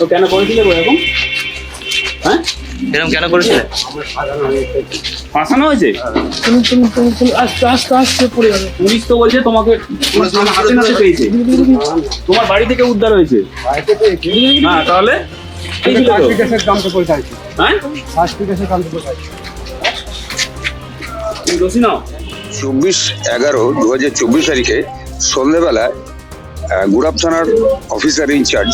তো কেন করেছিলে গো এরকম? হ্যাঁ? এরকম কেন করেছিলে? ফাঁসানো হয়েছে? তুমি তুমি তুমি তুমি আস্তে আস্তে আস্তে পড়ে যাবে। পুলিশ তো বলছে তোমাকে তোমার হাতে নাতে পেয়েছে। তোমার বাড়ি থেকে উদ্ধার হয়েছে? না তাহলে? এই তো। হ্যাঁ? চব্বিশ এগারো দু হাজার চব্বিশ তারিখে সন্ধ্যেবেলায় আহ, গুড়াপ থানার অফিসার ইনচার্জ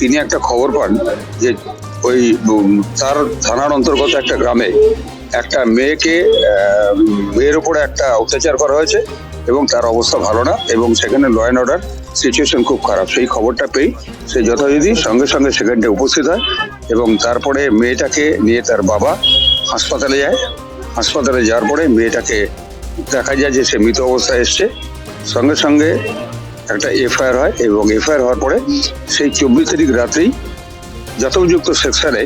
তিনি একটা খবর পান যে ওই তার থানার অন্তর্গত একটা গ্রামে একটা মেয়েকে মেয়ের উপরে একটা অত্যাচার করা হয়েছে এবং তার অবস্থা ভালো না এবং সেখানে ল অ্যান্ড অর্ডার সিচুয়েশন খুব খারাপ। সেই খবরটা পেয়ে সে যথাযথি সঙ্গে সঙ্গে সেখানটা উপস্থিত হয় এবং তারপরে মেয়েটাকে নিয়ে তার বাবা হাসপাতালে যায়। হাসপাতালে যাওয়ার পরে মেয়েটাকে দেখা যায় যে সে মৃত অবস্থায় এসছে। সঙ্গে সঙ্গে একটা এফআইআর হয় এবং এফআইআর হওয়ার পরে সেই চব্বিশ তারিখ রাতেই যথোপযুক্ত সেকশনে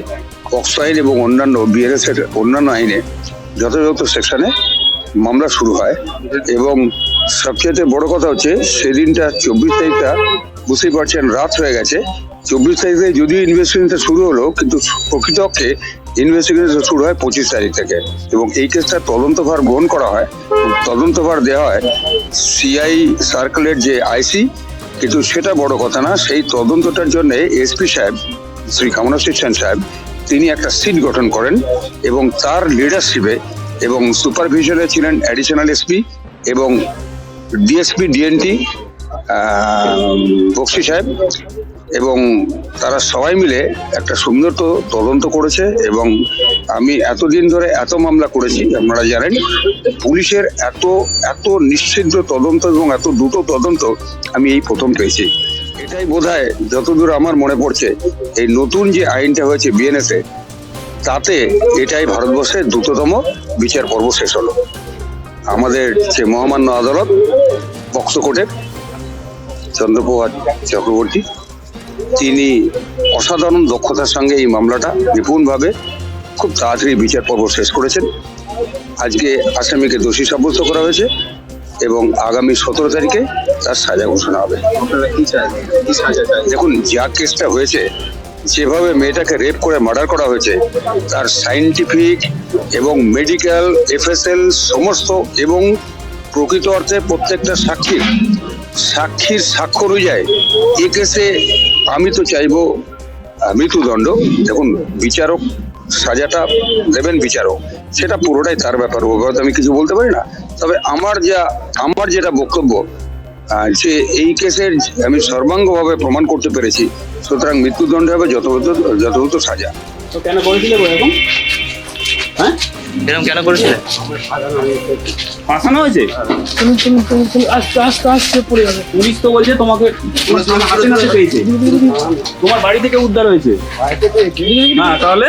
অক্স আইন এবং অন্যান্য বিএনএস এর অন্যান্য আইনে যথাযথ সেকশনে মামলা শুরু হয়। এবং সবচেয়ে বড় কথা হচ্ছে, সেদিনটা, চব্বিশ তারিখটা বুঝতেই পারছেন, রাত হয়ে গেছে। চব্বিশ তারিখে যদিও ইনভেস্টিগেশনটা শুরু হলো, কিন্তু প্রকৃতপক্ষে ইনভেস্টিগেশন শুরু হয় পঁচিশ তারিখ থেকে। এবং এই কেসটা তদন্তভার গ্রহণ করা হয় তদন্তভার দেওয়া হয় সিআই সার্কেলের যে আইসি কিন্তু সেটা বড় কথা না, সেই তদন্তটার জন্য এসপি সাহেব, শ্রী কামনাশ্রী সেন সাহেব, তিনি একটা সিট গঠন করেন এবং তার লিডারশিপে এবং সুপারভিশনে ছিলেন অ্যাডিশনাল এসপি এবং D S P D N T Bakshi সাহেব এবং তারা সবাই মিলে একটা সুন্দর তদন্ত করেছে এবং আমি এতদিন ধরে এত মামলা করেছি, আপনারা জানেন, পুলিশের এত এত নিশ্চিন্ত তদন্ত এবং এত দ্রুত তদন্ত আমি এই প্রথম পেয়েছি। এটাই বোধ হয় যতদূর আমার মনে পড়ছে, এই নতুন যে আইনটা হয়েছে বিএনএসএ তাতে এটাই ভারতবর্ষের দ্রুততম বিচার পর্ব শেষ হলো। আমাদের যে মহামান্য আদালত, বক্স কোর্টের চন্দ্রপ্রভাত চক্রবর্তী তিনি অসাধারণ দক্ষতার সঙ্গে এই মামলাটা নিপুণভাবে খুব তাড়াতাড়ি বিচার পর্ব শেষ করেছেন। আজকে আসামিকে দোষী সাব্যস্ত করা হয়েছে এবং আগামী সতেরো তারিখে তার সাজা ঘোষণা হবে। দেখুন যা কেসটা হয়েছে যেভাবে মেয়েটাকে রেপ করে মার্ডার করা হয়েছে তার সাইন্টিফিক এবং মেডিকেল এফএসএল সমস্ত এবং প্রকৃত অর্থে প্রত্যেকটা সাক্ষীর সাক্ষীর সাক্ষ্য অনুযায়ী এ কেসে আমি তো চাইব মৃত্যুদণ্ড। দেখুন, বিচারক সাজাটা দেবেন বিচারক। সেটা পুরোটাই তার ব্যাপার ব্যাপারে আমি কিছু বলতে পারি না। তবে আমার যা, আমার যেটা বক্তব্য যে এই কেসের আমি সর্বাঙ্গভাবে প্রমাণ করতে পেরেছি, সুতরাং মৃত্যুদণ্ড হবে, যথাযথ যথাযথ সাজা। কেন করেছিলে হ্যাঁ? এরকম কেন করেছিলে? ফাঁসানো হয়েছে? তুমি তুমি তুমি তুমি আস্তে আস্তে আস্তে পড়ে যাবে। পুলিশ তো বলছে তোমাকে হাতে নাতে পেয়েছে। তোমার বাড়ি থেকে উদ্ধার হয়েছে? না তাহলে?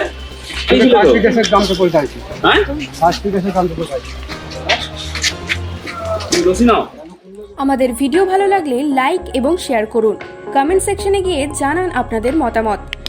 এই ছিল তো। সার্টিফিকেটের দাম তো পয়সা আছে। হ্যাঁ? সার্টিফিকেটের দাম তো পয়সা আছে। তুমি দোষী নাও। আমাদের ভিডিও ভালো লাগলে লাইক এবং শেয়ার করুন। কমেন্ট সেকশনে গিয়ে জানান আপনাদের মতামত।